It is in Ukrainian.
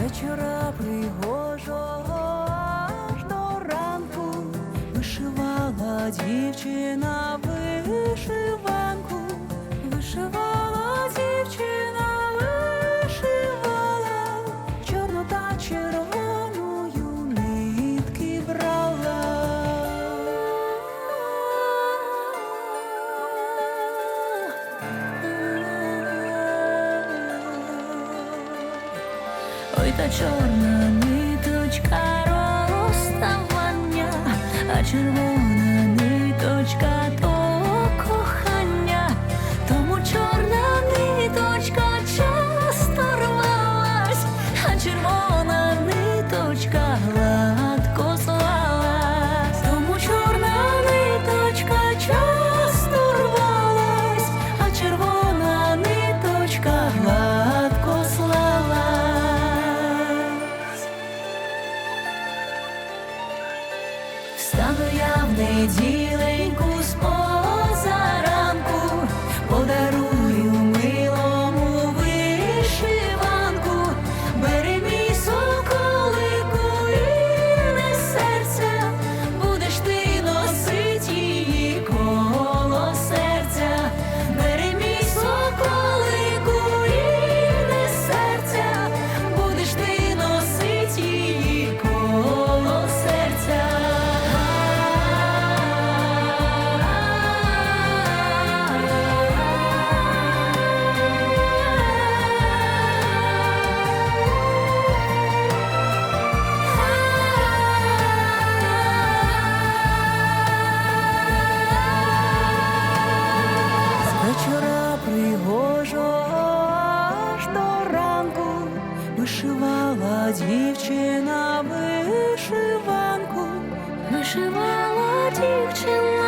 вечора пригожого аж до ранку вишивала дівчина вишиванку, вишивала Ой, та чорна ниточка розставання, а червона ниточка то кохання, тому чорна ниточка часто рвалась, а червона Встану вишивала дівчина вишиванку, вишивала дівчина